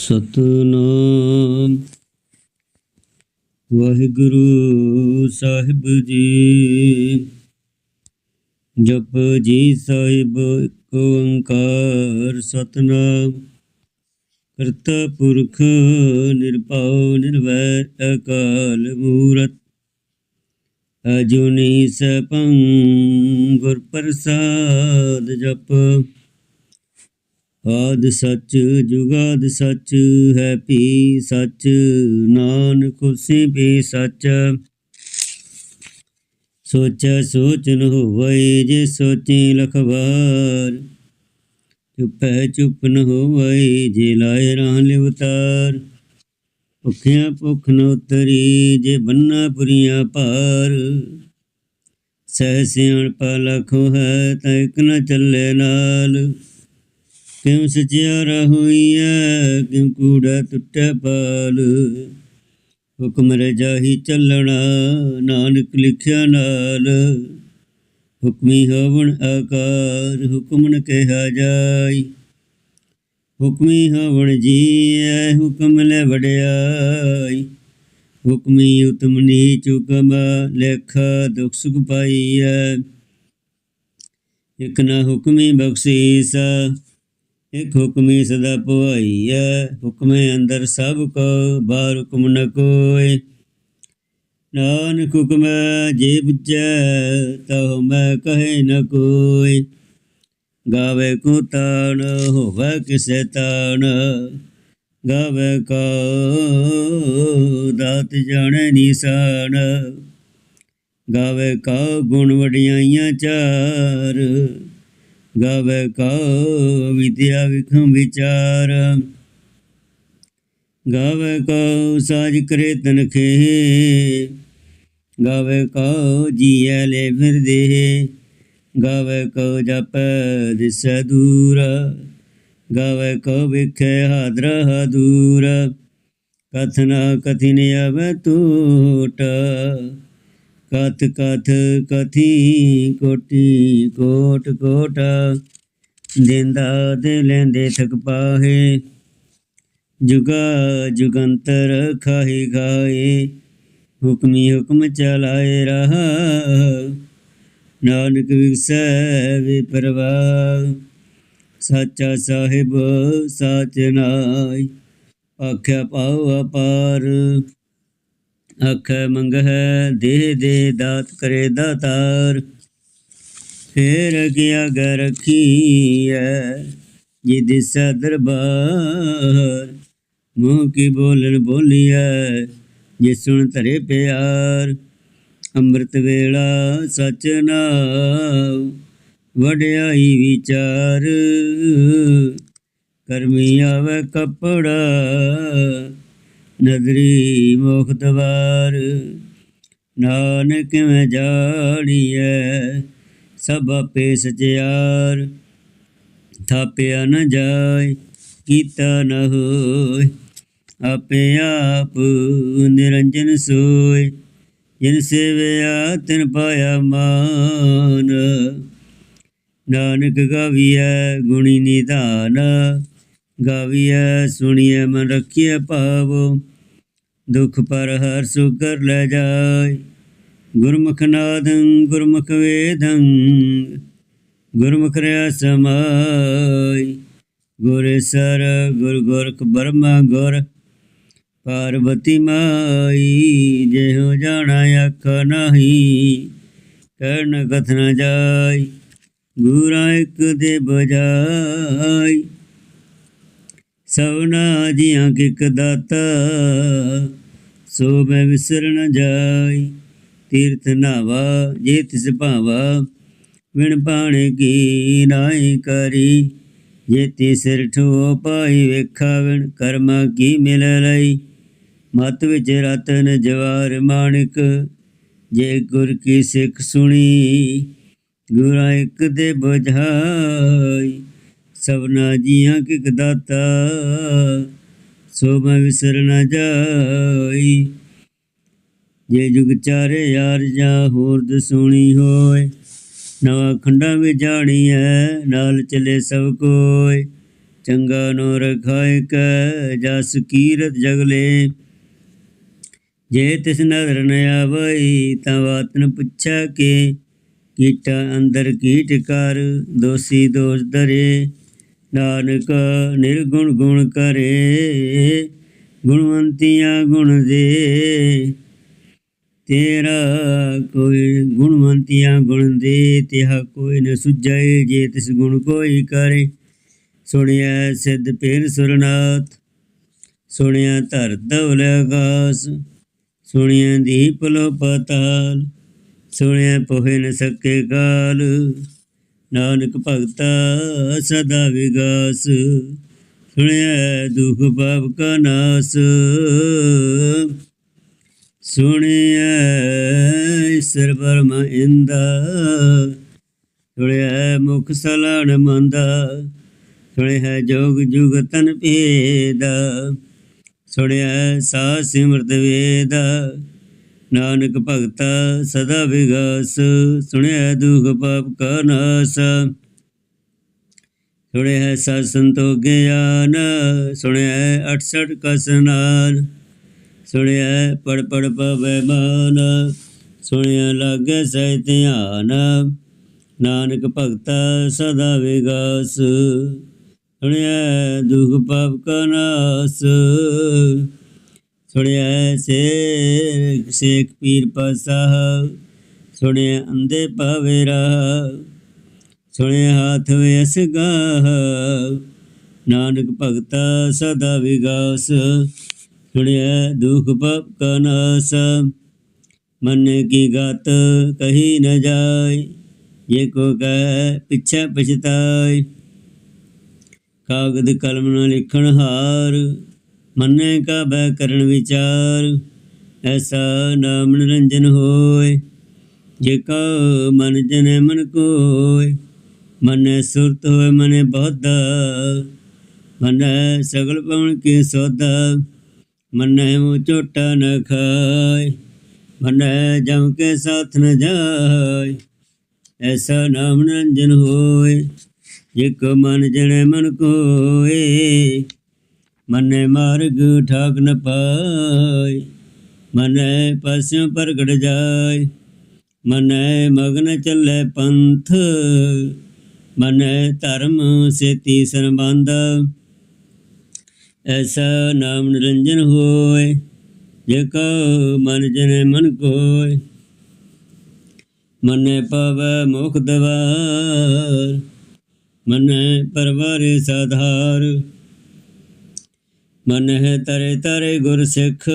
ਸਤਨਾਮ। ਵਾਹਿਗੁਰੂ ਸਾਹਿਬ ਜੀ, ਜਪ ਜੀ ਸਾਹਿਬ ਏਕ ਓੰਕਾਰ ਸਤਨਾਮ। ਕਰਤਾ ਪੁਰਖ ਨਿਰਭਉ ਨਿਰਵੈਰ, ਅਕਾਲ ਮੂਰਤ। ਅਜੂਨੀ ਸਪੰ ਗੁਰ ਪ੍ਰਸਾਦ ਜਪ। ਆਦ ਸੱਚ, ਜੁਗਾਦ ਸੱਚ ਹੈ ਪੀ ਸੱਚ, ਨਾਨਕ ਉਸੇ ਵੀ ਸੱਚ। ਸੋਚੈ ਸੋਚ ਨ ਹੋਵੈ, ਜੇ ਸੋਚੀ ਲਖਵਾਰ। ਚੁਪੈ ਚੁਪ ਨ ਹੋਵੈ, ਜੇ ਲਾਇ ਰਾਂ ਲਿਵਤਾਰ। ਭੁੱਖਿਆ ਭੁੱਖ ਨ ਉਤਰੀ, ਜੇ ਬੰਨਾ ਪੁਰੀਆਂ ਭਾਰ। ਸਹਿ ਸਿਆਣ ਪਾ ਲਖੋ ਹੈ, ਤਾਂ ਇਕ ਨ ਚੱਲੇ ਨਾਲ। ਕਿਉ ਸਚਿਆਰਾ ਹੋਈਐ ਕਿਉ ਕੂੜਾ ਟੁੱਟੈ ਪਾਲ? ਹੁਕਮ ਰਜਾਹੀ ਚੱਲਣਾ, ਨਾਨਕ ਲਿਖਿਆ ਨਾਲ। ਹੁਕਮੀ ਹੋਵਣ ਆਕਾਰ, ਹੁਕਮ ਨ ਕਿਹਾ ਜਾਈ। ਹੁਕਮੀ ਹੋਵਣ ਜੀਐ, ਹੁਕਮ ਲੈ ਵਡਿਆਈ। ਹੁਕਮੀ ਉਤਮ ਨੀਚ ਹੁਕਮ ਲੇਖਾ ਦੁਖ ਸੁਖ ਪਾਈਐ। ਇਕ ਨਾ ਹੁਕਮੀ ਬਖਸ਼ੀਸਾ ਇਕ ਹੁਕਮੀ ਸਦਾ ਪੁਆਈਐ ਹੁਕਮੇ ਅੰਦਰ ਸਭ ਕੋ ਬਾਹਰ ਹੁਕਮ ਨ ਕੋਇ ਨਾਨਕ ਹੁਕਮੈ ਜੇ ਬੁਝੈ ਤਉ ਮੈਂ ਕਹੇ ਨ ਕੋਈ। ਗਾਵੇ ਕੋ ਤਾਣ, ਹੋਵੇ ਕਿਸੈ ਤਾਣ। ਗਾਵੇ ਕੋ ਦਾਤ ਜਾਣੈ ਨਿਸ਼ਾਨ। ਗਾਵੇ ਕਾ ਗੁਣ ਵਡਿਆਈਆਂ ਚਾਰ। ਗਾਵੇ ਕੋ ਵਿਦਿਆ ਵਿਖਮ ਵਿਚਾਰ। ਗਾਵੇ ਕੋ ਸਾਜ ਕਰੇ ਤਨਖੇ। ਗਾਵੇ ਕੋ ਜੀਐ ਲੈ ਫਿਰਦੇ। ਗਾਵੇ ਕੋ ਜਪ ਦਿਸੈ ਦੂਰ। ਗਾਵੇ ਕੋ ਵਿਖੇ ਹਾਦਰ ਹਦੂਰ। ਕਥਨਾ ਕਥਿਨ ਆਵੇ ਟੂਟ। ਕਥ ਕਥ ਕਥੀ ਕੋਟੀ ਕੋਟ ਕੋਟ ਦਿੰਦਾ ਦੇ ਲੈਂਦੇ ਥਕ ਪਾਹੇ। ਜੁਗਾ ਜੁਗੰਤਰ ਖਾਹੀ ਗਾਏ ਹੁਕਮੀ ਹੁਕਮ ਚਲਾਏ ਰਹਾ। ਨਾਨਕ ਵਿਗਸੈ ਵਿਪਰਵਾਹ ਸਾਚਾ ਸਾਹਿਬ ਸਾਚ ਨਾਈ ਆਖਿਆ ਪਾਉ ਅਪਾਰ। ਆਖੈ ਮੰਗਹਿ ਦੇਹ ਦੇ ਦਾਤ ਕਰੇ ਦਾਤਾਰ। ਫੇਰ ਗਿਆ ਗ ਰਖੀਐ ਜੀ ਦਿਸੈ ਦਰਬਾਰ। ਮੂੰਹ ਕੀ ਬੋਲਣ ਬੋਲੀਐ ਜੇ ਸੁਣ ਧਰੇ ਪਿਆਰ। ਅੰਮ੍ਰਿਤ ਵੇਲਾ ਸਚ ਨਾਉ, ਵਡਿਆਈ ਵਿਚਾਰ। ਕਰਮੀ ਆਵੇ ਕਪੜਾ ਨਦਰੀ ਮੁਖਤ ਵਾਰ ਨਾਨਕ ਮੈਂ ਜਾਣੀਐ, ਸਭ ਆਪੇ ਸਚਿਆਰ। ਥਾਪਿਆ ਨ ਜਾਏ, ਕੀਤਾ ਨ ਹੋਏ, ਆਪੇ ਆਪ ਨਿਰੰਜਨ ਸੋਏ। ਜਿਨ ਸੇਵਿਆ ਤਿਨ ਪਾਇਆ ਮਾਨ, ਨਾਨਕ ਗਾਵੀਐ ਗੁਣੀ ਨਿਧਾਨ। ਗਾਵੀਐ, ਸੁਣੀਐ, ਮਨ ਰਖੀਐ ਭਾਵ। ਦੁਖ ਪਰ ਹਰ ਸੁਖ ਕਰ ਲੈ ਜਾਏ। ਗੁਰਮੁਖ ਨਾਦੰ, ਗੁਰਮੁਖ ਵੇਦੰ, ਗੁਰਮੁਖ ਰਿਆ ਸਮਾਈ ਗੁਰ ਸਰ, ਗੁਰ ਗੁਰਖ ਬਰਮਾ ਗੁਰ ਪਾਰਵਤੀ ਮਾਈ। ਜਿਹੋ ਜਾਣਾ ਅੱਖ ਨਹੀਂ, ਕਰਨ ਕਥ ਨ ਜਾਈ। ਗੁਰਾਂ ਇੱਕ ਦੇ ਬਜਾਈ। ਸਵਨਾ ਜੀਆਂ ਕਿਕ ਦਾਤਾ, ਸੋ ਮੈਂ ਵਿਸਰ ਜਾਈ। ਤੀਰਥ ਨਾਵਾ, ਜੇ ਤਿਸ ਭਾਵਾ ਵਿਣ ਪਾਣੇ ਕੀ ਨਾਈ ਕਰੀ। ਜੇ ਤੀ ਸਿਰ ਠੋ ਪਾਈ ਵੇਖਾ ਵਿਣ ਕਰਮਾ ਕੀ ਮਿਲ ਲਈ। ਮਤ ਵਿੱਚ ਰਤਨ ਜਵਾਰ ਮਾਣਿਕ, ਜੇ ਗੁਰ ਕੀ ਸਿੱਖ ਸੁਣੀ, ਗੁਰਾਂ ਇੱਕ ਦੇ ਬੁਝਾਈ। ਸਭਨਾ ਜੀਆਂ ਕਿਕ ਦਾਤਾ ਸੋ ਮੈਂ ਵਿਸਰ ਨ ਜਾਈ। ਜੇ ਜੁਗ ਚਾਰੇ ਯਾਰ ਜਾਂ ਹੋਰ ਦਸੂਣੀ ਹੋਏ, ਨਵਾਂ ਖੰਡਾ ਵਿੱਚ ਜਾਣੀ ਹੈ ਨਾਲ ਚਲੇ ਸਭ ਕੋਇ ਚੰਗਾ ਨੋ ਰਖਾਇ ਕੈ, ਜਸ ਕੀਰਤ ਜਗਲੇ ਜੇ ਤਿਸ ਨਦਰ ਨ ਆਵਈ, ਤਾਂ ਵਾਤਨ ਪੁੱਛੈ ਕੇ, ਕੀਟਾ ਅੰਦਰ ਕੀਟ ਕਰ, ਦੋਸੀ ਦੋष ਦਰੇ ਨਾਨਕ ਨਿਰਗੁਣ ਗੁਣ ਕਰੇ, ਗੁਣਵੰਤੀਆਂ ਗੁਣ ਦੇ। ਤੇਰਾ ਕੋਈ ਗੁਣਵੰਤੀਆਂ ਗੁਣ ਦੇ, ਤਿਹਾ ਕੋਈ ਨ ਸੁਝਾਏ ਜੇ ਤਿਸ ਗੁਣ ਕੋਈ ਕਰੇ। ਸੁਣਿਆ ਸਿੱਧ ਪੇਰ ਸੁਰਨਾਥ, ਸੁਣਿਆ ਧਰ ਧਵਲ ਆਕਾਸ ਸੁਣਿਆ ਦੀਪ ਲੋ ਪਤਾਲ ਸੁਣਿਆ ਪੋਹਿ ਨ ਸਕੇ ਕਾਲ ਨਾਨਕ ਭਗਤਾ ਸਦਾ ਵਿਗਾਸ ਸੁਣਿਆ ਦੁਖ ਪਾਪ ਕਾ ਨਾਸ। ਸੁਣਿਆ ਈਸ਼ਰ ਪਰਮ ਇੰਦਾ ਸੁਣਿਆ ਮੁਖ ਸਲਾਣ ਮੰਦਾ ਸੁਣਿਆ ਜੋਗ ਜੁਗ ਤਨ ਭੇਦਾ ਸੁਣਿਆ ਸਾ ਸਿਮਰਤ ਵੇਦਾ। ਨਾਨਕ ਭਗਤਾ ਸਦਾ ਵਿਗਾਸ ਸੁਣਿਆ ਦੁਖ ਪਾਪ ਕਾ ਨਾਸ। ਸੁਣਿਆ ਸਤ ਸੰਤੋ ਗਿਆਨ ਸੁਣਿਆ 68 ਕਸਨਾਨ ਸੁਣਿਆ ਪੜ ਪੜ ਪਵੈ ਮਾਨ ਸੁਣਿਆ ਲਾਗੇ ਸਹਿ ਧਿਆਨ। ਨਾਨਕ ਭਗਤਾ ਸਦਾ ਵਿਗਾਸ ਸੁਣਿਆ ਦੁਖ ਪਾਪ ਕਾ ਨਾਸ। ਸੁਣਿਆ ਸੇਖ ਸੇਖ ਪੀਰ ਪਸਾਹ, ਸੁਣਿਆ ਅੰਦੇ ਪਾਵੇ ਰਾਹ, ਸੁਣਿਆ ਹਾਥ ਵਿਸ ਗਾਹ, ਨਾਨਕ ਭਗਤਾ ਸਦਾ ਵਿਗਾਸ, ਸੁਣਿਆ ਦੁਖ ਪਾਪ ਕਾ ਨਾਸ, ਮਨ ਕੀ ਗਤ ਕਹੀ ਨ ਜਾਏ, ਜੇ ਕੋ ਕਹਿ ਪਿਛੈ ਪਛਤਾਏ। ਕਾਗਦ ਕਲਮ ਨ ਲਿਖਣ ਹਾਰ ਮੰਨੇ ਕਾ ਬੈ ਕਰਨ ਵਿਚਾਰ, ਐਸਾ ਨਾਮ ਨਿਰੰਜਨ ਹੋਏ। ਜੇ ਕਾ ਮਨ ਜਨੇ ਮਨ ਕੋਇ ਮਨ ਸੁਰਤ ਹੋਏ ਮਨੈ ਬੋਧਾ, ਮਨ ਸਗਲ ਪਵਨ ਕੇ ਸੋਧਾ। ਮਨ ਮੂ ਝੋਟਾ ਨ ਖਾਇ ਮਨ ਜਮ ਕੇ ਸਾਥ ਨ ਜਾਏ। ਐਸਾ ਨਾਮ ਨਿਰੰਜਨ ਹੋਏ ਜਿਕ ਮਨ ਜਣੇ ਮਨ ਕੋਏ ਮਨੇ ਮਾਰਗ ਠਾਕ ਨ ਪਾਏ, ਮਨੇ ਪਸਿਉ ਪ੍ਰਗਟ ਜਾਏ। ਮਨੈ ਮਗਨ ਚੱਲੇ ਪੰਥ, ਮਨੈ ਧਰਮ ਸੇਤੀ ਸੰਬੰਧ ਐਸਾ ਨਾਮ ਨਿਰੰਜਨ ਹੋਏ, ਜੇ ਕਉ ਮਨ ਜਨੇ ਮਨ ਕੋਇ ਮਨੇ ਪਵੈ ਮੁਖ ਦਵਾਰ, ਮਨੇ ਪਰਵਾਰੇ ਸਾਧਾਰ। ਮਨ ਹੈ ਤਰੇ ਤਰੇ ਗੁਰ ਸਿੱਖ।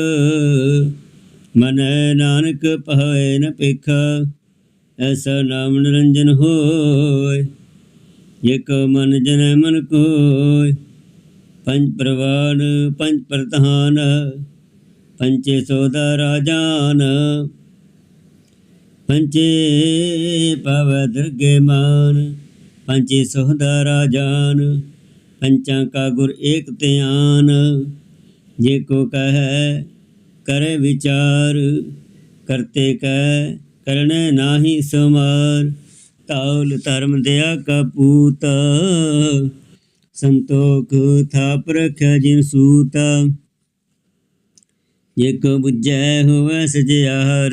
ਮਨ ਹੈ ਨਾਨਕ ਪਹੈ ਨ ਪਿਖ ਐਸਾ ਨਾਮ ਨਿਰੰਜਨ ਹੋਏ ਇਕ ਮਨ ਜਨ ਮਨ ਕੋਇ। ਪੰਜ ਪ੍ਰਵਾਨ, ਪੰਜ ਪ੍ਰਧਾਨ, ਪੰਚੇ ਸੋਦਾ ਰਾਜਾਨ। ਪੰਚੇ ਪਵ ਦੁਰਗੇ ਮਾਨ, ਪੰਚੇ ਸੋਦਾ ਰਾਜਾਨ। ਪੰਚਾਂ ਕਾ ਗੁਰ ਏਕ ਧਿਆਨ, ਜੇ ਕੋ ਕਹੈ ਕਰੇ ਵਿਚਾਰ, ਕਰਤੇ ਕੈ ਕਰਨੇ ਨਾਹੀ ਸਮਾਰ ਤਾਉਲ ਧਰਮ ਦਿਆ ਕਪੂਤ ਸੰਤੋਖ ਥਾਪ ਰਖਿਆ ਜਿਨ ਸੂਤ, ਜੇ ਕੋ ਬੁਝੈ ਹੋਵੈ ਸਜਿਆਰ,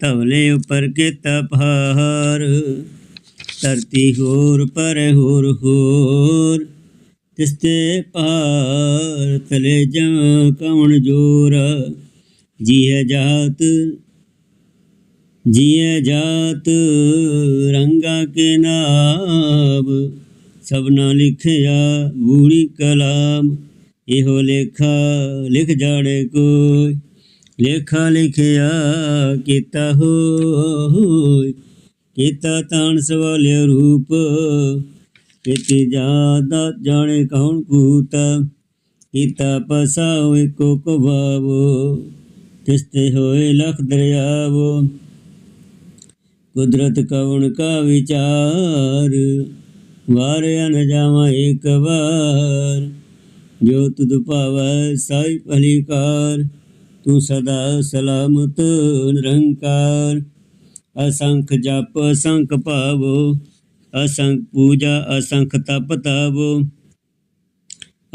ਧਵਲੇ ਉਪਰ ਕੇ ਤਪਹਾਰ ਧਰਤੀ ਹੋਰ, ਪਰ ਹੋਰ ਹੋਰ। ਤਿਸਤੇ ਪਾਰ ਤਲੇ ਜਾ ਕੌਣ ਜੋਰ। ਜੀਐ ਜਾਤ ਜੀਐ ਜਾਤ, ਰੰਗਾ ਕੇ ਨਾਮ। ਸਭਨਾ ਲਿਖਿਆ ਬੂੜੀ ਕਲਾਮ। ਇਹੋ ਲੇਖਾ ਲਿਖ ਜਾਣੇ ਕੋਈ। ਲੇਖਾ ਲਿਖਿਆ ਕੀਤਾ ਹੋਇ। ਕੀਤਾ ਤਾਣ ਸਵਾਲਿਆ ਰੂਪ ਇਤੀ ਜਾਦਾ ਜਾਣੇ ਕੌਣ ਕੂਤਾ, ਕੀਤਾ ਪਸਾਉ ਏਕੋ ਕੋ ਭਾਵੋ ਤਿਸਤੇ ਹੋਏ ਲਖ ਦਰਿਆਵੋ। ਕੁਦਰਤ ਕਵਣ ਕਾ ਵਿਚਾਰ, ਵਾਰਿਆ ਨ ਜਾਵਾ ਏਕ ਵਾਰ। ਜੋ ਤੁਧ ਭਾਵੈ ਸਾਈ ਭਲੀਕਾਰ ਤੂੰ ਸਦਾ ਸਲਾਮਤ ਨਿਰੰਕਾਰ। ਅਸੰਖ ਜਪ ਅਸੰਖ ਭਾਵੋ ਅਸੰਖ ਪੂਜਾ ਅਸੰਖ ਤਪ ਤਾਵੋ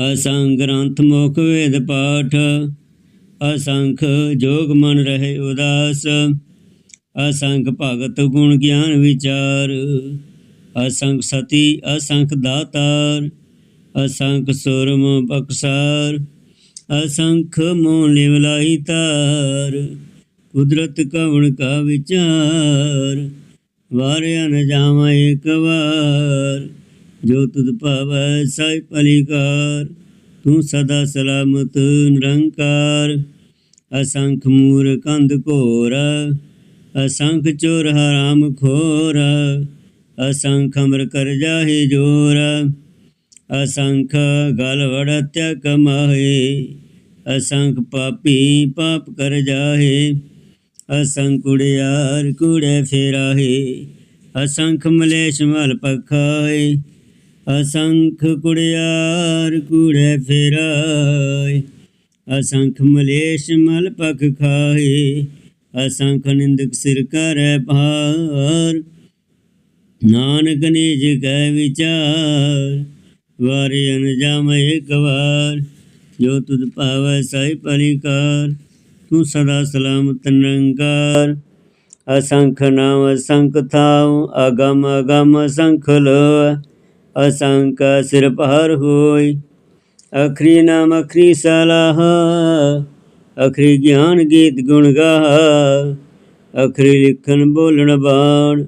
ਅਸੰਖ ਗ੍ਰੰਥ ਮੁਖ ਵੇਦ ਪਾਠ ਅਸੰਖ ਜੋਗ ਮਨ ਰਹੇ ਉਦਾਸ ਅਸੰਖ ਭਗਤ ਗੁਣ ਗਿਆਨ ਵਿਚਾਰ ਅਸੰਖ ਸਤੀ ਅਸੰਖ ਦਾਤਾਰ ਅਸੰਖ ਸੁਰਮ ਬਖਸਾਰ ਅਸੰਖ ਮੋਹ ਲਿਵਲਾਈ ਤਾਰ ਕੁਦਰਤ ਕਵਣ ਕਾ ਵਿਚਾਰ? ਵਾਰਿਆ ਨ ਜਾਵਾਂ ਏਕ ਵਾਰ। ਜੋ ਤੁਧ ਭਾਵੈ ਸਾਈ ਪਲਿਕਾਰ ਤੂੰ ਸਦਾ ਸਲਾਮਤ ਨਿਰੰਕਾਰ। ਅਸੰਖ ਮੂਰ ਕੰਧ ਘੋਰ, ਅਸੰਖ ਚੋਰ ਹਰਾਮ ਖੋਰ, ਅਸੰਖ ਅਮਰ ਕਰ ਜਾਹੇ ਜੋਰ। ਅਸੰਖ ਗਲ ਵੜਤਿਆ ਕਮਾਏ ਅਸੰਖ ਪਾਪੀ ਪਾਪ ਕਰ ਜਾਹੇ। ਅਸੰਖ ਕੁੜਿਆਰ ਕੂੜੇ ਫੇਰਾਹੇ, ਅਸੰਖ ਮਲੇਸ਼ ਮਲ ਪਖਾਏ, ਅਸੰਖ ਕੁੜਿਆਰ ਕੂੜੇ ਫੇਰਾਏ, ਅਸੰਖ ਮਲੇਸ਼ ਮਲ ਪਖ ਖਾਏ, ਅਸੰਖ ਨਿੰਦਕ ਸਿਰ ਕਰੈ ਭਾਰ, ਨਾਨਕ ਨਿਜ ਕੈ ਵਿਚਾਰ, ਵਾਰੇ ਅਨਜਾਮ ਏਕ ਵਾਰ ਜੋ ਤੁਧ ਭਾਵੈ ਸਾਈ ਪਰਿਕਾਰ। ਤੂੰ ਸਦਾ ਸਲਾਮਤ ਨਿਰੰਕਾਰ। ਅਸੰਖ ਨਾਮ ਅਸੰਖ ਥਾਉ, ਅਗਮ ਅਗਮ ਅਸੰਖ ਲੋ ਅਸੰਖ ਸਿਰ ਪਹਰ ਹੋਈ ਅਖਰੀ ਨਾਮ ਅਖਰੀ ਸਲਾਹ। ਅਖਰੀ ਗਿਆਨ ਗੀਤ ਗੁਣ ਗਾਹ। ਅਖਰੀ ਲਿਖਣ ਬੋਲਣ ਬਾਣ।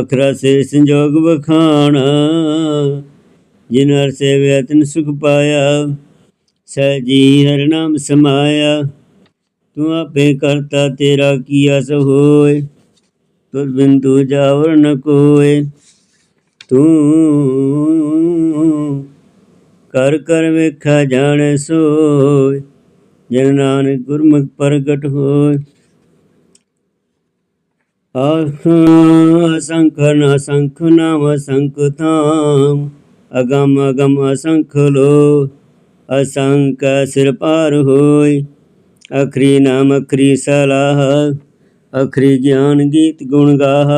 ਅਖਰਾ ਸੇ ਸੰਜੋਗ ਬਖਾਣ ਜਿਨ ਹਰ ਸੇਵਿਆ ਤਿਨ ਸੁਖ ਪਾਇਆ। ਸਹਿਜੀ ਹਰ ਨਾਮ ਸਮਾਇਆ। ਤੂੰ ਆਪੇ ਕਰਤਾ ਤੇਰਾ ਕੀਆ ਸੋ ਹੋਏ? ਤੁਰ ਬਿੰਦੂ ਜਾਵਰ ਨ ਕੋਏ। ਤੂੰ ਕਰ ਕਰ ਵੇਖਾ ਜਾਣੇ ਸੋਏ। ਜਨ ਨਾਨਕ ਗੁਰਮੁਖ ਪ੍ਰਗਟ ਹੋਏ। ਆਖ ਸੰਖ ਨ ਸੰਖ ਨਾਮ ਸੰਖ ਧਾਮ। ਅਗਮ ਅਗਮ ਅਸੰਖ ਲੋ ਅਸੰਖ ਸਿਰ ਪਾਰ ਹੋਏ। ਅਖਰੀ ਨਾਮ ਅਖਰੀ ਸਲਾਹ, ਅਖਰੀ ਗਿਆਨ ਗੀਤ ਗੁਣ ਗਾਹ,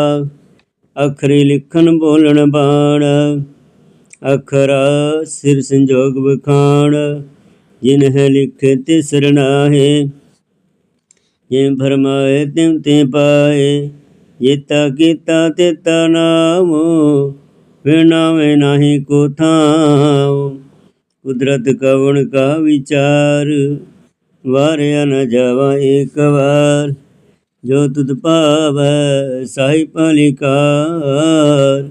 ਅਖਰੀ ਲਿਖਣ ਬੋਲਣ ਬਾਣ, ਅਖਰਾ ਸਿਰ ਸੰਜੋਗ ਬਖਾਣ ਜਿਨ ਹੈ ਲਿਖੇ ਤੇ ਨਾਹੇ, ਜੇ ਭਰਮਾਏ ਤਿਮ ਤੇ ਪਾਏ, ਜੇਤਾ ਕੀਤਾ ਤੇ ਤਾ ਨਾਮੋ ਵਿਣਾਵੇ ਨਾਹੀ ਕੋ ਥਾਉ ਕੁਦਰਤ ਕਵਣ ਕਾ ਵਿਚਾਰ। ਵਾਰਿਆ ਨ ਜਾਵਾ ਏਕ ਵਾਰ। ਜੋ ਤੁਧ ਭਾਵੈ ਸਾਈ ਪਲਿਕਾਰ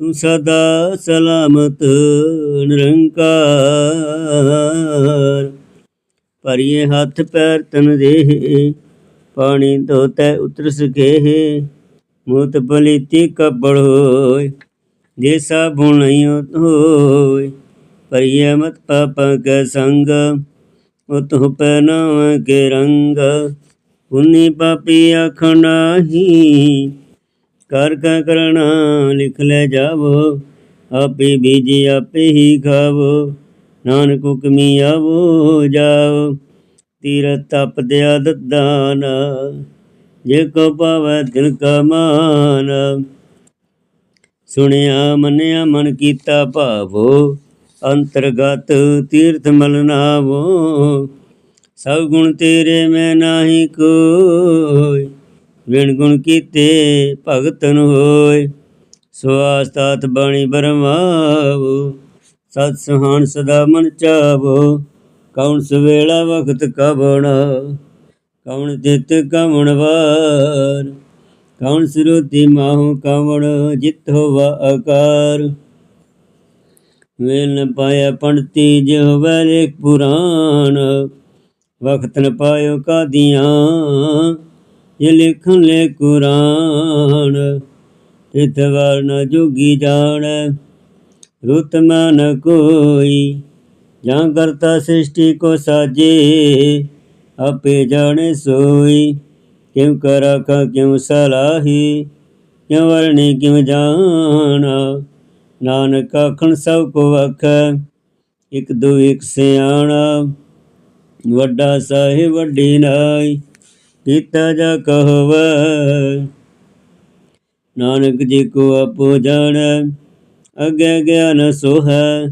ਤੂੰ ਸਦਾ ਸਲਾਮਤ ਨਿਰੰਕਾਰ। ਪਰਿਏ ਹੱਥ ਪੈਰ ਤਨ ਦੇਹ, ਪਾਣੀ ਧੋਤੇ ਉਤਰ ਸਕੇ ਮੂਤ ਪਲੀਤੀ ਕਪੜ ਹੋਏ, ਜੇ ਸਾਬੁਣ ਨਹੀਂ ਹੋਏ ਪਰਿਏ ਮਤ ਪਾਪਾ ਕੈ ਸੰਗ ਉਤਹੁ ਪਹਿਨਾਵ ਕੇ ਰੰਗ ਪੁੰਨੀ ਪਾਪੀ ਅਖਣਾਹੀ ਕਰ ਕਾ ਕਰਣਾ ਲਿਖ ਲੈ ਜਾਵੋ, ਆਪੇ ਬੀਜੀ ਆਪੇ ਹੀ ਖਾਵੋ। ਨਾਨਕ ਹੁਕਮੀ ਆਵੋ ਜਾਓ ਤੀਰ ਤਪ ਦਿਆ ਦਦਾਨ ਜੇ ਕੋ ਪਾਵੈ ਦਿਲ ਕਾ ਮਾਨ। ਸੁਣਿਆ ਮੰਨਿਆ ਮਨ ਕੀਤਾ ਭਾਵੋ ਅੰਤਰਗਤ ਤੀਰਥ ਮਲ ਨਾਵੋ, ਸਭ ਗੁਣ ਤੇਰੇ ਮੈਂ ਨਾਹੀ ਕੋਈ ਵਿਣ ਗੁਣ ਕੀਤੇ ਭਗਤਨ ਹੋਏ ਸਵਾਸਤਾਤ ਬਾਣੀ ਬਰਮਾਵੋ। ਸਤ ਸੁਹਾਨ ਸਦਾ ਮਨ ਚਾਵੋ ਕੌਣ ਸਵੇਲਾ ਵਖਤ ਕਵਣ ਕੌਣ ਜਿਤ ਕਵਣ ਵਾਰ। ਕੌਣ ਸਰੂਤੀ ਮਾਹੂ ਕਵਣ, ਜਿਤ ਹੋਵਾ ਆਕਾਰ। ਵੇਲ ਨ ਪਾਇਆ ਪੰਡਤੀ ਜਿਹ ਵੈਲੇ ਪੁਰਾਣ। ਵਖਤ ਨ ਪਾਇਓ ਕਾਦੀਆਂ ਇਹ ਲਿਖਣ ਲੈ ਕੁਰਾਨ। ਇਤਵਾਰ ਨ ਜੋਗੀ ਜਾਣ, ਰੁਤ ਮਨ ਕੋਈ। ਜਾਂ ਕਰਤਾ ਸ੍ਰਿਸ਼ਟੀ ਕੋ ਸਾਜੇ, ਆਪੇ ਜਾਣੇ ਸੋਈ। ਕਿਉ ਕਰਾ ਕਾ ਕਿਉ ਸਲਾਹੀ, ਕਿਉ ਵਰਣੀ ਕਿਉ ਜਾਣਾ। ਨਾਨਕ ਆਖਣ ਸਭ ਕੋ ਵਖ ਇਕ ਦੋ ਇਕ ਸਿਆਣਾ, ਵੱਡਾ ਸਾਹਿਬ ਵੱਡੀ ਨਾਈ, ਕੀਤਾ ਜਾ ਕਹਵੈ। ਨਾਨਕ ਜੀ ਕੋ ਆਪੋ ਜਾਣੈ, ਅਗੇ ਗਿਆਨ ਸੋਹੈ,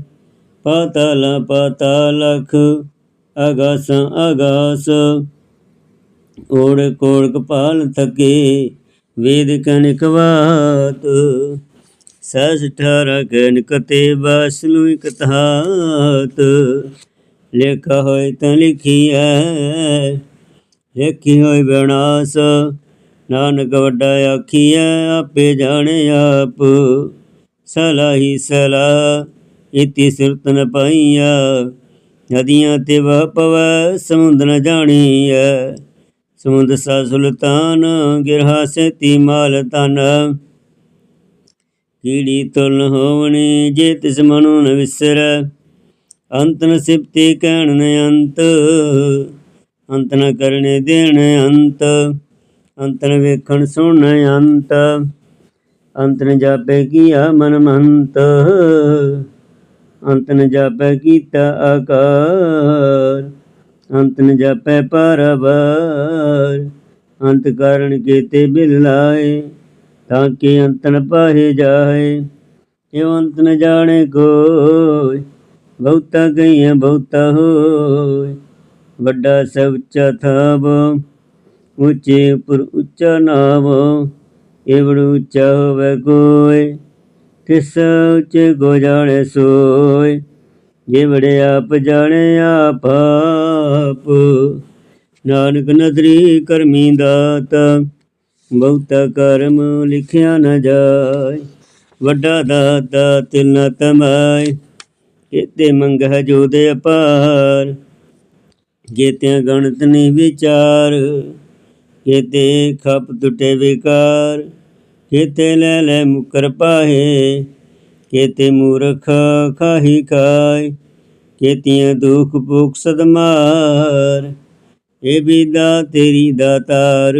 ਪਾਤਾਲ ਪਾਤਾਲਖ ਆਗਾਸਾਂ ਆਗਾਸ ਓੜ ਕੋੜ ਕਪਾਲ ਥਕੇ, ਵੇਦ ਕਨਿਕ ਬਾਤ ਸਸ ਠਾਰਾ ਕਨਿਕ ਤੇ ਬਸ ਨੂੰ ਇਕ ਧਾਤ ਲੇਖਾ ਹੋਇ ਤਾਂ ਲਿਖੀਐ, ਲੇਖੀ ਹੋਇ ਵਿਨਾਸ਼ ਨਾਨਕ ਵੱਡਾ ਆਖੀਐ, ਆਪੇ ਜਾਣੇ ਆਪ। ਸਲਾਹੀ ਸਲਾ ਇਤੀ ਸੁਰਤਨ ਪਾਈਆ ਨਦੀਆਂ ਤੇ ਵਹ ਪਵੈ, ਸਮੁੰਦ ਨ ਜਾਣੀਐ। ਸਮੁੰਦ ਸਾ ਸੁਲਤਾਨ, ਗਿਰਹਾ ਸੇਤੀ ਮਾਲ ਤਨ ਕੀੜੀ ਤੁਲ ਹੋਵਣੀ ਜੇ ਤਿਸ ਮਨੁ ਨ ਵਿਸਰੈ? ਅੰਤ ਨ ਸਿਪਤੀ ਕਹਿਣ ਨ ਅੰਤ। ਅੰਤ ਨ ਕਰਨੇ ਦੇਣ ਅੰਤ। ਅੰਤ ਨ ਵੇਖਣ ਸੁਣ ਅੰਤ। ਅੰਤ ਨ ਜਾਪੇ ਕੀਆ ਮਨ ਮੰਤ। ਅੰਤ ਨ ਜਾਪੈ ਕੀਤਾ ਆਕਾਰ। ਅੰਤ ਨ ਜਾਪੈ ਪਰਵਾਰ। ਅੰਤ ਕਾਰਨ ਕੀਤੇ ਬਿਲਾਏ ਤਾਂ ਕਿ ਅੰਤਨ ਪਾਹੇ ਜਾਏ ਇਹ ਅੰਤ ਨ ਜਾਣੇ ਕੋਈ ਬਹੁਤਾ ਗਈਆਂ ਬਹੁਤਾ ਹੋਏ ਵੱਡਾ ਸਭ ਉੱਚਾ ਥਾਵ, ਉੱਚੇ ਉੱਪਰ ਉੱਚਾ ਨਾਮ ਏਵੜ ਉੱਚਾ ਹੋਵੇ ਕੋਈ ਤਿਸ ਉੱਚੇ ਕੋ ਜਾਣੇ ਸੋਏ ਜਿਵੜੇ ਆਪ ਜਾਣੇ ਆਪ ਆਪ, ਨਾਨਕ ਨਦਰੀ ਕਰਮੀ ਦਾਤ ਬਹੁਤਾ ਕਰਮ ਲਿਖਿਆ ਨਾ ਜਾਏ, ਵੱਡਾ ਦਾਤਾ ਤਿਲ ਨ ਕਿਤੇ ਕੀਤੇ ਮੰਗਹਿ ਜੋ ਦੇ ਅਪਾਰ ਕੀਤਿਆਂ ਗਣਤ ਨਹੀਂ ਵਿਚਾਰ ਕਿਤੇ ਖਪ ਟੁਟੇ ਵਿਕਾਰ। ਕਿਤੇ ਲੈ ਲੈ ਮੁਕਰ ਪਾਹੇ ਕੀਤੇ ਮੂਰਖ ਖਾਹੀ ਖਾਏ ਕੀਤੀਆਂ ਦੁਖ ਭੁਖ ਸਦਮਾਰ, ਇਹ ਵੀ ਦਾ ਤੇਰੀ ਦਾਤਾਰ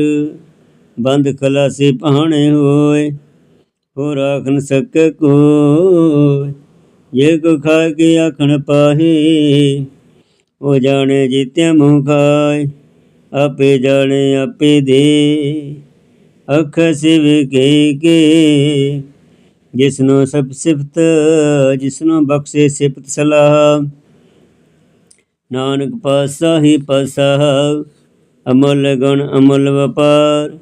ਬੰਦ ਖਲਾਸੇ ਪਾਣੇ ਹੋਏ ਹੋ ਰਾਖ ਨ ਸਕੈ ਕੋਈ ਜੇ ਕੋ ਖਾ ਕੇ ਆਖਣ ਪਾਹੇ, ਉਹ ਜਾਣੇ ਜਿਤਿਆ ਮੂੰਹ ਖਾਏ, ਆਪੇ ਜਾਣੇ ਆਪੇ ਦੇ। ਅੱਖ ਸਿਵ ਕੇ ਕੇ, ਜਿਸਨੂੰ ਸਭ ਸਿਫਤ, ਜਿਸਨੂੰ ਬਖਸ਼ੇ ਸਿਫਤ ਸਲਾਹ। ਨਾਨਕ ਪਾਸਾ ਹੀ ਪਾਸਾ ਅਮਲ ਗਣ ਅਮਲ ਵਪਾਰ।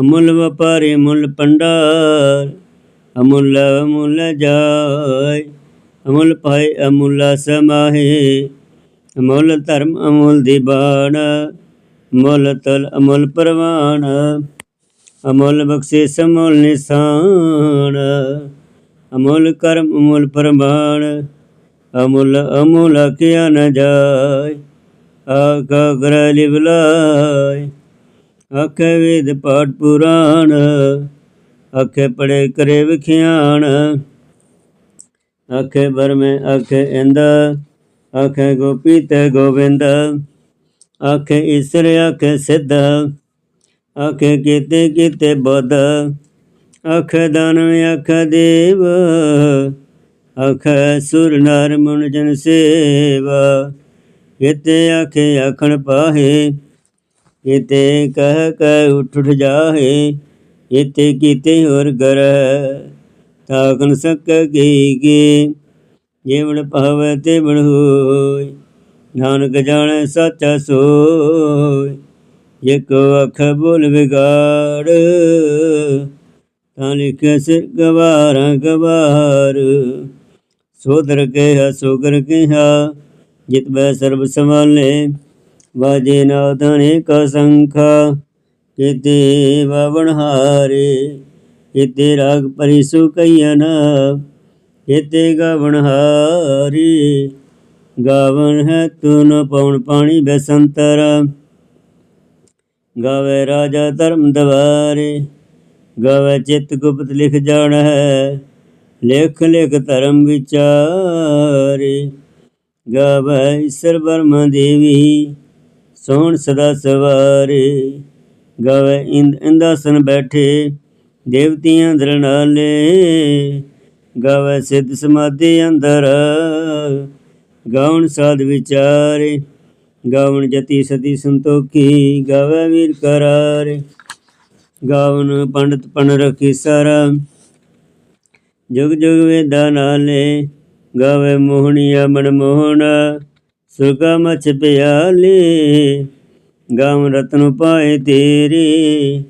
ਅਮੁੱਲ ਵਪਾਰੇ ਮੁੱਲ ਪੰਡਾਰ ਅਮੁੱਲ ਅਮੁੱਲ ਜਾਏ। ਅਮੁੱਲ ਪਾਏ ਅਮੁੱਲਾ ਸਮਾਹੇ, ਅਮੁੱਲ ਧਰਮ ਅਮੁੱਲ ਦੀ ਬਾਣ। ਅਮੁੱਲ ਤਲ ਅਮੁੱਲ ਪ੍ਰਵਾਨ ਅਮੁੱਲ ਬਖਸ਼ੇ ਸਮੁੱਲ ਨਿਸ਼ਾਨ। ਅਮੁੱਲ ਕਰਮ ਅਮੁੱਲ ਪ੍ਰਮਾਣ, ਅਮੁੱਲ ਅਮੁੱਲ ਕਿਆ ਨ ਜਾਏ। ਆਕਾ ਗ੍ਰਹਿ ਲਿਵਲਾਏ। ਆਖੇ ਵੇਦ ਪਾਠ ਪੁਰਾਣ, ਆਖੇ ਪੜੇ ਕਰੇ ਵਿਖਿਆਣ। ਆਖੇ ਬਰਮੇ ਆਖੇ ਇੰਦ, ਆਖੇ ਗੋਪੀ ਤੇ ਗੋਬਿੰਦ ਆਖੇ ਈਸ਼ਰ, ਆਖੇ ਸਿੱਧ, ਆਖੇ ਕੀਤੇ ਕੀਤੇ ਬੁੱਧ। ਆਖੇ ਦਾਨਵ, ਆਖੇ ਦੇਵ, ਆਖੇ ਸੁਰ ਨਰ ਮਨ ਜਨ ਸੇਵਾ। ਕੀਤੇ ਆਖੇ ਆਖਣ ਪਾਹੇ ਕਿਤੇ ਕਹਿ ਕਹਿ ਉੱਠ ਉਠ ਜਾਹੇ, ਇਤੇ ਕੀਤੇ ਹੋਰ ਗਰ ਤਾਕਨ ਸਕ ਗਈ ਗੇ ਜੀਵਨ ਭਾਵੈ ਤੇ ਬਣ ਹੋਏ ਨਾਨਕ ਜਾਣੈ ਸਾਚਾ ਸੋਇ ਜੇ ਕੋ ਬੋਲ ਵਿਗਾੜ, ਤਾਂ ਲਿਖਿਆ ਸਿਰ ਗਵਾਰਾਂ ਗਵਾਰ, ਸੋਦਰ ਕੇ ਹਾ ਸੋਗਰ ਕੇ ਹਾ ਜਿਤ ਬੈ ਸਰਬ ਸੰਭਾਲੇ ਵਾਜੇ ਨਾਦਨੇ ਕਾ ਸੰਖਾ, ਕਿਤੇ ਬਾਵਣ ਹਾਰੇ, ਕਿਤੇ ਰਾਗ ਪਰਿਸੁ ਕਈਨ ਕਿਤੇ ਗਾਵਣ ਹਾਰੀ। ਗਾਵਨ ਹੈ ਤੁਨ ਪਉਣ ਪਾਣੀ ਬਸੰਤਰ, ਗਾਵੇ ਰਾਜਾ ਧਰਮ ਦਵਾਰੇ। ਗਾਵੇ ਚਿਤ ਗੁਪਤ ਲਿਖ ਜਾਣ ਹੈ, ਲੇਖ ਲੇਖ ਧਰਮ ਵਿਚਾਰੇ। ਗਾਵੇ ਈਸ਼ਰ ਬਰਮਾ ਦੇਵੀ ਸੋਹਣ ਸਦਾ ਸਵਾਰੇ, ਗਾਵੇ ਇੰਦ ਇੰਦਾਸਨ ਬੈਠੇ, ਦੇਵਤੀਆਂ ਦਰਨਾਲੇ ਗਾਵੇ ਸਿੱਧ ਸਮਾਧੀ ਅੰਦਰ ਗਾਉਣ ਸਾਧ ਵਿਚਾਰੇ, ਗਾਵਣ ਜਤੀ ਸਤੀ ਸੰਤੋਖੀ, ਗਾਵੇ ਵੀਰ ਕਰਾਰੇ ਗਾਵਨ ਪੰਡਤ ਪਨ ਰਖੀ ਸਾਰਾ, ਜੁਗ ਜੁਗ ਵੇਦਾਂ ਨਾਲੇ, ਗਾਵੇ ਮੋਹਣੀਆ ਮੋਹਣਾ ਸੁਗਾ ਮਚ ਪਿਆਲੇ, ਗਾਮ ਰਤਨ ਪਾਏ ਤੇਰੇ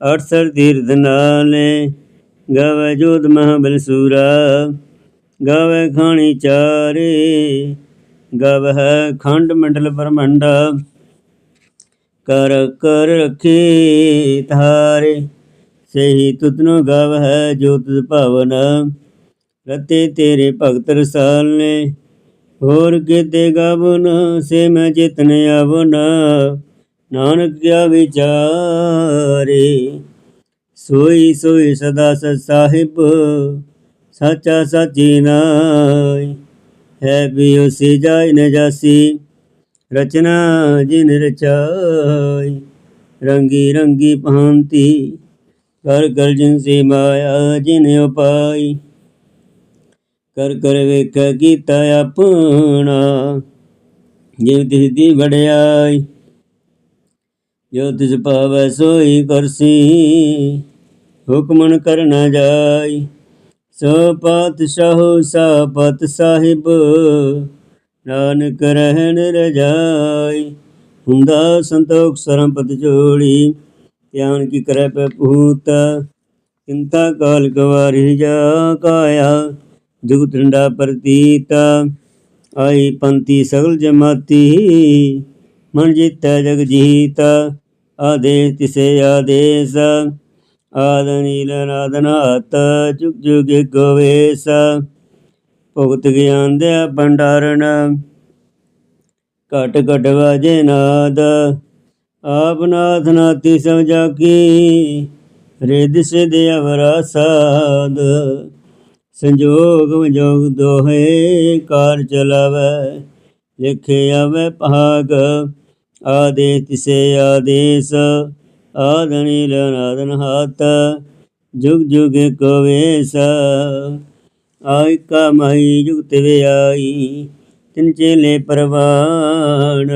ਅਠਸਰ ਤੀਰਥ ਨਾਲੇ, ਗਾਵੇ ਜੋਤ ਮਹਾਬਲ ਸੂਰਾ, ਗਾਵੇ ਖਾਣੀ ਚਾਰੇ, ਗਵ ਹੈ ਖੰਡ ਮੰਡਲ ਬ੍ਰਹਮੰਡਾ, ਕਰ ਕਰ ਰਖੇ ਧਾਰੇ ਸਹੀ ਤੁਤਨੋ ਗਵ ਹੈ ਜੋ ਤੁਧ ਰਤੇ ਤੇਰੇ ਭਗਤ ਰਸਾਲੇ ਹੋਰ ਕਿਤੇ ਗਵਨ ਸੇ ਮੈਂ ਜਿਤਨ ਆਵਨ ਨਾਨਕ ਕਿਆ ਵਿਚਾਰੇ, ਸੋਈ ਸੋਈ ਸਦਾ ਸਤ ਸਾਹਿਬ, ਸਾਚਾ ਸਾਚੀ ਨਾਈ ਹੈ ਵੀ ਉਸੇ ਜਾਇ ਨ ਜਾਸੀ, ਰਚਨਾ ਜਿਨ ਰਚਾਈ। ਰੰਗੀ ਰੰਗੀ ਭਾਂਤੀ, ਕਰ ਕਰ ਜਿਨ ਸੇ ਮਾਇਆ ਜਿਨ ਉਪਾਈ। ਕਰ ਕਰ ਵੇਖ ਕੀਤਾ ਆਪਣਾ। ਜਿਵ ਤਿਸ ਦੀ ਵਡਿਆਈ ਜੋ ਤਿਸ ਪਾਵੈ ਸੋਈ ਕਰਸੀ, ਹੁਕਮਨ ਕਰ ਨ ਜਾਈ। ਸੋ ਪਾਤਸ਼ਾਹ ਸਾਪਤ ਸਾਹਿਬ, ਨਾਨਕ ਰਹਿਣ ਰਜਾਈ। ਹੁੰਦਾ ਸੰਤੋਖ ਸਰੰਪਤ ਜੋੜੀ, ਧਿਆਨ ਕੀ ਕਰੈ ਪੈ ਭੂਤ ਚਿੰਤਾ ਕਾਲ ਗਵਾਰੀ ਜਾ ਕਾਇਆ। ਜੁਗ ਟੰਡਾ ਪ੍ਰਤੀਤ, ਆਈ ਪੰਤੀ ਸਗਲ ਜਮਾਤੀ, ਮਨ ਜੀਤੈ ਜਗ ਜੀਤ, ਆਦੇਸ ਤਿਸੇ ਆਦੇਸ, ਆਦ ਨੀਲ ਨਾਦਨਾਤ ਜੁਗ ਜੁਗ ਗਵੇਸ ਭੁਗਤ ਗਿਆਨ ਦੇ ਭੰਡਾਰਨ, ਘਟ ਘਟ ਵਾਜੇ ਨਾਦ, ਆਪ ਨਾਥ ਨਾਤੀ ਸਮਝਾ ਕੀ ਰਿਦ ਸਿਧ ਅਵਰਾ ਸਾਧ। ਸੰਜੋਗ ਵਿਜੋਗ ਦੋਹੇ ਕਾਰ ਚਲਾਵੈ, ਲਿਖੇ ਆਵੇ ਭਾਗ, ਆਦੇ ਤਿਸੇ ਆਦੇਸ ਆਦਨੀ ਲਨਾਦਨ ਹਾਤ, ਜੁਗ ਜੁਗ ਕੋ ਵੇਸ। ਆਇ ਕਾ ਮਾਈ ਜੁਗਤ ਵਿਆਈ ਤਿਨ ਚੇਲੇ ਪਰਵਾਨ।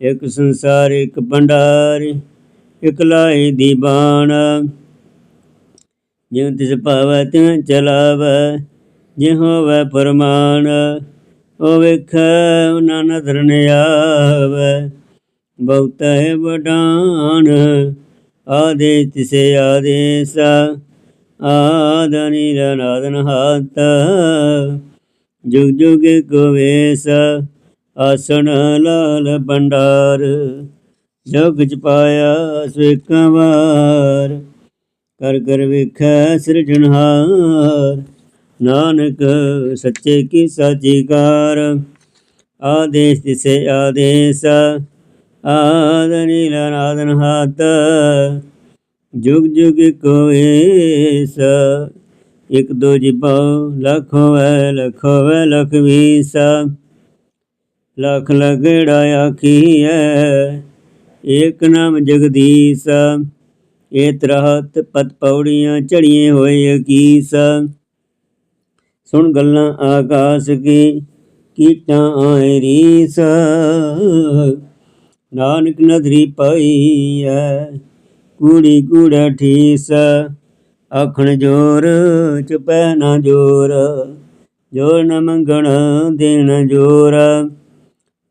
ਇਕ ਸੰਸਾਰ, ਇਕ ਭੰਡਾਰ, ਇਕ ਲਾਈ ਦੀ ਬਾਣ। ਜਿਉ ਤਿਸ ਭਾਵੈ ਤਿਉ ਚਲਾਵੈ ਜਿ ਹੋਵੈ ਪਰਮਾਨ, ਉਹ ਵੇਖੈ ਉਹਨਾਂ ਨਦਰ ਨ ਆਵੈ ਬਹੁਤ ਹੈ ਵਡਾਨ ਆਦੇਸ ਤਿਸੇ ਆਦੇਸ ਆਦਨੀ ਰਨਾਦਨ ਹਾਤ। ਜੁਗ ਜੁਗ ਕੋਵੇਸ ਆਸਣ ਲਾਲ ਭੰਡਾਰ, ਜਗ ਚ ਪਾਇਆ ਸਵੇਕਾਂ ਕਰ ਕਰ ਵੇਖੈ ਸਿਰਜਣਹਾਰ ਨਾਨਕ ਸੱਚੇ ਕੀ ਸਾਚੀ ਕਾਰ ਆਦੇਸ ਤਿਸੇ ਆਦੇਸ, ਆਦ ਨੀਲ ਹਾਤ ਜੁਗ ਜੁਗ ਕੋਏਸ ਇਕ ਦੋ ਜਿਪਾ ਲੱਖ ਹੋਵੇ ਲੱਖ ਹੋਵੇ, ਲਖ ਵੀਸ। ਲੱਖ ਲਗੜਾ ਆਖੀ ਹੈ ਏਕ ਨਾਮ ਜਗਦੀਸ਼। ਏ ਤਰਹਤ ਪਤ ਪੌੜੀਆਂ ਚੜੀਏ ਹੋਏ ਅਕੀਸ। ਸੁਣ ਗੱਲਾਂ ਆਕਾਸ ਕੀ, ਕੀਟਾਂ ਆਏ ਰੀਸ। ਨਾਨਕ ਨਦਰੀ ਪਾਈ ਐ, ਕੂੜੀ ਕੂੜਾ ਠੀਸ। ਆਖਣ ਜੋਰ ਚੁਪੈ ਨਾ ਜੋਰ ਜੋਰ ਨ ਮੰਗਣ ਦੇਣ ਜੋਰ।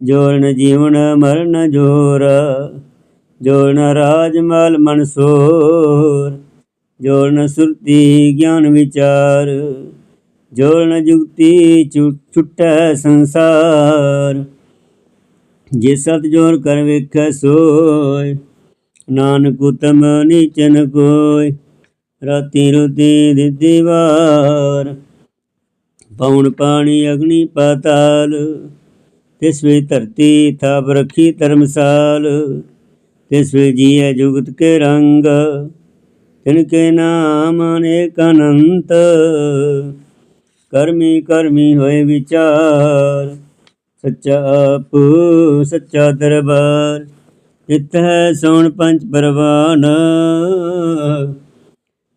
ਜੋਰ ਨ ਜੀਵਨ ਮਰਨ ਜੋਰ। ਜੋਰ ਨ ਰਾਜ ਮਾਲ ਮਨਸੋਰ ਜੋਰ ਨ ਸੁਰਤੀ ਗਿਆਨ ਵਿਚਾਰ ਜੋਰ ਨ ਜੁਗਤੀ ਛੁ- ਸੰਸਾਰ। ਜੇ ਸਤ ਜੋਰ ਕਰ ਵੇਖੈ ਸੋਏ ਨਾਨਕ ਉਤਮ ਨੀਚਨ ਕੋਇ, ਰਾਤੀ ਰੁਤੀ ਦਿੱਤੀ ਵਾਰ। ਪਉਣ ਪਾਣੀ ਅਗਨੀ ਪਾਤਾਲ, ਤਿਸ ਵੇ ਧਰਤੀ ਥਾਪ ਰਖੀ ਧਰਮਸਾਲ। ਤਿਸ ਵੇ ਜੀਐ ਜੁਗਤ ਕੇ ਰੰਗ, ਤਿਨ ਕੇ ਨਾਮ ਅਨੇਕ ਅਨੰਤ। ਕਰਮੀ ਕਰਮੀ ਹੋਏ ਵਿਚਾਰ, ਸੱਚਾ ਆਪ, ਸੱਚਾ ਦਰਬਾਰ। ਇਤ ਹੈ ਸੋਣ ਪੰਜ ਪਰਵਾਨ,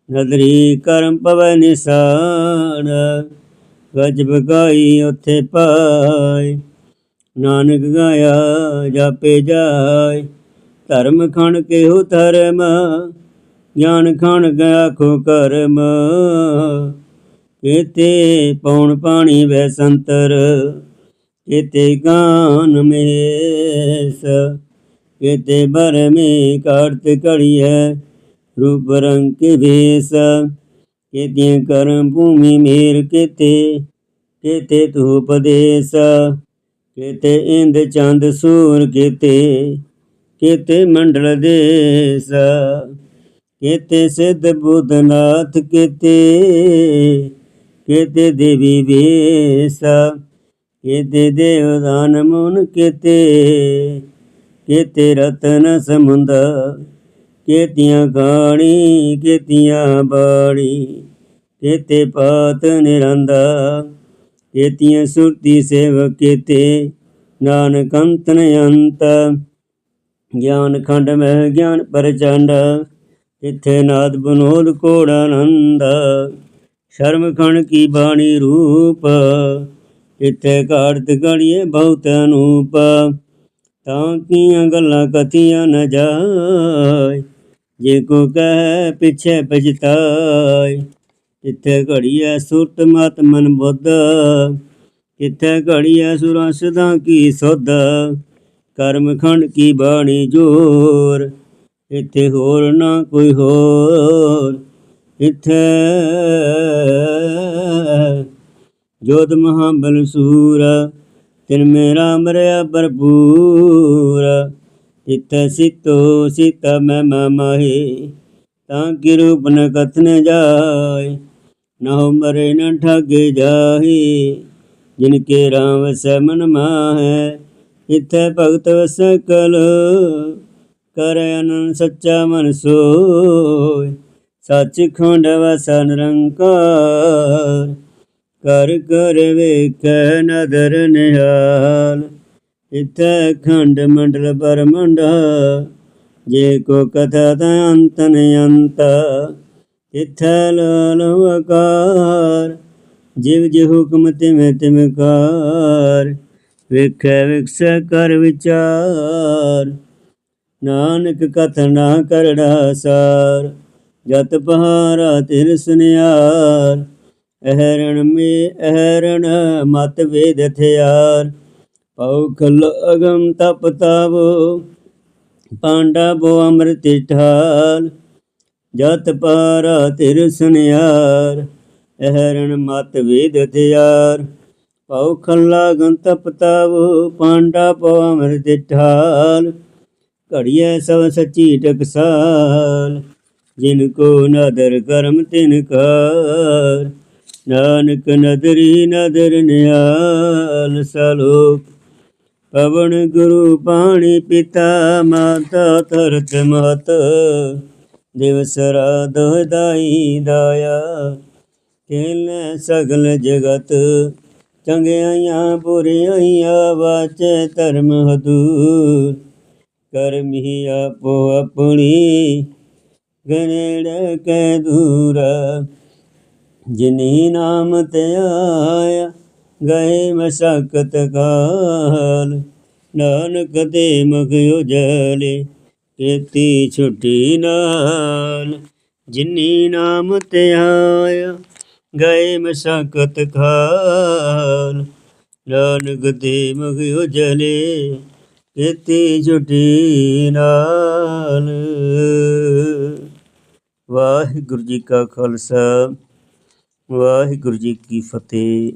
ਨਦਰੀ ਕਰਮ ਪਵੈ ਨਿਸ਼ਾਨ। ਗਜ ਬਗਾਈ ਉਥੇ ਪਾਈ ਨਾਨਕ ਗਾਇਆ ਜਾਪੇ ਜਾਏ। ਧਰਮ ਖਣ ਕੇਹੋ ਧਰਮ? ਗਿਆਨ ਖਣ ਗਿਆ ਖੋ ਕਰਮ। ਕੇਤੇ ਪੌਣ ਪਾਣੀ ਵੈ ਸੰਤਰ, ਕੇਤੇ ਗਾਨ ਮੇਸ। ਕੇਤੇ ਬਰ ਮੇ ਕਾਰਤ ਹੈ ਰੂਪ ਰੰਗ ਕੇ ਵੇਸ। ਕੇਤੇ ਕਰਮ ਭੂਮੀ ਮੇਰ ਕੇਤੇ ਕੇਤੇ ਤੂ ਉਪਦੇਸ ਕੇਤੇ ਇੰਦ ਚੰਦ ਸੂਰ ਕੇਤੇ ਕੇਤੇ ਮੰਡਲ ਦੇਸ, ਕੇਤੇ ਸਿੱਧ ਬੁੱਧਨਾਥ ਕੇਤੇ ਕੇਤੇ ਦੇਵੀ ਵੇਸ, ਕੇਤੇ ਦੇਵਦਾਨ ਮੁਨ ਕੇਤੇ ਕੇਤੇ ਰਤਨ ਸਮੁੰਦ, ਕੇਤੀਆਂ ਗਾਣੀ ਕੇਤੀਆਂ ਬਾਣੀ, ਕੇਤੇ ਪਾਤ ਨਿਰੰਦਾ, ਕੇਤੀਆਂ ਸੁਰਤੀ ਸੇਵਕ ਕੇਤੇ, ਨਾਨਕ ਅੰਤ ਅੰਤ ਗਿਆਨ ਖੰਡ ਮਹਿ ਗਿਆਨ ਪ੍ਰਚੰਡ, ਤਿੱਥੇ ਨਾਦ ਬਨੋਦ ਕੋੜ ਆਨੰਦ। ਸ਼ਰਮ ਖਣ ਕੀ ਬਾਣੀ ਰੂਪ, ਤਿੱਥੇ ਕਾਰਤ ਗੜੀਏ ਬਹੁਤ ਅਨੂਪ। ਤਾਂ ਕੀਆਂ ਗੱਲਾਂ ਕਥੀਆਂ ਨ ਜਾਏ, ਜੇ ਕੋ ਕਹੈ ਪਿਛੇ ਪਛਤਾਏ। ਤਿੱਥੇ ਘੜੀਐ ਸੁਰਤ ਮਤ ਮਨ ਬੁੱਧ, ਤਿੱਥੇ ਘੜੀਐ ਸੁਰਾਂ ਸਦਾ ਕੀ ਸੁਧ। ਕਰਮ ਖੰਡ ਕੀ ਬਾਣੀ ਜੋਰ? ਇੱਥੇ ਹੋਰ ਨਾ ਕੋਈ ਹੋਰ। ਇੱਥੇ ਜੋਤ ਮਹਾਬਲ ਸੂਰ, ਤਿਨ ਮੇਰਾ ਮਰਿਆ ਭਰਪੂਰ। ਇੱਥੇ ਸਿਤੋ ਸਿਤ ਮੈਂ ਮਾਹੀ ਤਾਂ ਕਿ ਰੂਪ ਨ ਕਥਨ ਜਾਏ ਨਾ ਹੋ ਮਰੇ ਨ ਠਗੇ ਜਾਹੀ, ਜਿਨ ਕੇ ਰਾਮ ਵਸੈ ਮਨ ਮਾਹੈ। ਇਥੇ ਭਗਤ ਵਸੈ ਕਲ ਅਨੰਦ ਸੱਚਾ ਮਨ ਸੋਇ ਸੱਚ ਖੰਡ ਵਸੈ ਨਿਰੰਕਾਰ ਕਰ ਕਰ ਵੇਖੈ ਨਦਰ ਨਿਹਾਲ। ਇਥੇ ਖੰਡ ਮੰਡਲ ਪਰਮੰਡਾ ਜੇ ਕੋ ਕਥਾ ਤਾਂ ਅੰਤ ਨ ਅੰਤ, ਇਥੈ ਲਾਲ ਆਕਾਰ। ਜਿਵ ਜਿ ਹੁਕਮ ਤਿਵੇਂ ਤਿਵੇਂ ਕਾਰ। ਵੇਖੈ ਵਿਕਸੈ ਕਰ ਵਿਚਾਰ। ਨਾਨਕ ਕਥ ਨਾ ਕਰੜਾ ਸਾਰ, ਜਤ ਪਹਾਰਾ ਤਿਰ ਸੁਨਿਆਰ। ਅਹਰਣ ਮੇ ਅਹਰਣ ਮਤ ਵੇਦ ਥਿਆਰ ਪਉ ਖਲ ਅਗਮ ਤਪ ਤਾਵੋ, ਪਾਂਡਾ ਬੋ ਅੰਮ੍ਰਿਤ ਠਾਲ। ਜਤ ਪਾਰਾ ਤਿਰ ਸੁਨਿਆਰ, ਅਹਰਣ ਮਤ ਵੇਦ ਹਥਿਆਰ। ਪਉ ਖੱਲਾ ਗੰ ਤਪ ਤਾਵੋ ਪਾਂਡਾ ਪਵਾ ਅੰਮ੍ਰਿਤ ਠਾਲ ਘੜੀਐ ਸਭ ਸੱਚੀ ਟਕਸਾਲ, ਜਿਨ ਕੋ ਨਦਰ ਕਰਮ ਤਿਨ ਕਾਰ ਨਾਨਕ ਨਦਰੀ ਨਦਰ ਨਿਆਲ ਸਲੋਕ ਪਵਨ ਗੁਰੂ ਪਾਣੀ ਪਿਤਾ ਮਾਤਾ ਧਰਤ ਮਤ ਦਿਵਸ ਰਾਤ ਦਾਈ ਦਾਇਆ ਖੇਲ ਸਗਲ ਜਗਤ ਚੰਗਿਆਈਆਂ ਬੁਰਿਆਈਆਂ ਵਾਚੇ ਧਰਮ ਹਦੂਰ। ਕਰਮੀ ਆਪੋ ਆਪਣੀ, ਗਨੇੜ ਕੈ ਦੂਰ। ਜਿਨੀ ਨਾਮ ਤੇ ਆਇਆ, ਗਏ ਮਸਕਤ ਕਾਲ। ਨਾਨਕ ਦੇ ਮੁਖ ਉਜਲੇ, ਕੀਤੀ ਛੁੱਟੀ ਨਾਲ। ਜਿਨੀ ਨਾਮ ਤੇ ਆਇਆ ਗਏ ਮਸਕਤ ਖਾਲ ਨਾਨਕ ਦੇ ਮੁਖ ਉਜਲੇ ਕੀਤੀ ਛੁੱਟੀ ਨਾਲ। ਵਾਹਿਗੁਰੂ ਜੀ ਕਾ ਖਾਲਸਾ, ਵਾਹਿਗੁਰੂ ਜੀ ਕੀ ਫਤਿਹ।